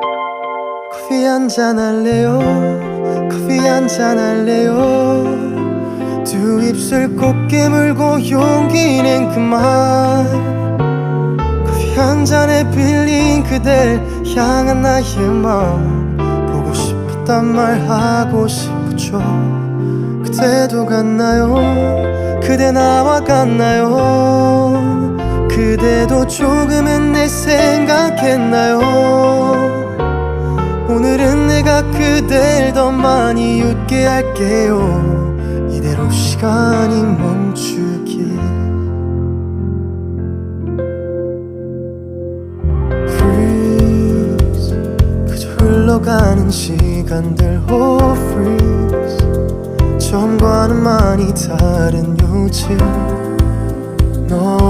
커피 한 잔 할래요? 커피 한 잔 할래요? 두 입술 꼭 깨물고 용기 낸 그만 커피 한 잔에 빌린 그댈 향한 나의 마음. 보고 싶단 말 하고 싶죠. 그때도 갔나요? 그대 나와 같나요? 그대도 조금은 내 생각했나요 그댈 더 많이 웃게 할게요. 이대로 시간이 멈추길. Freeze. 그저 흘러가는 시간들. Oh freeze. 처음과는 많이 다른 요즘. 너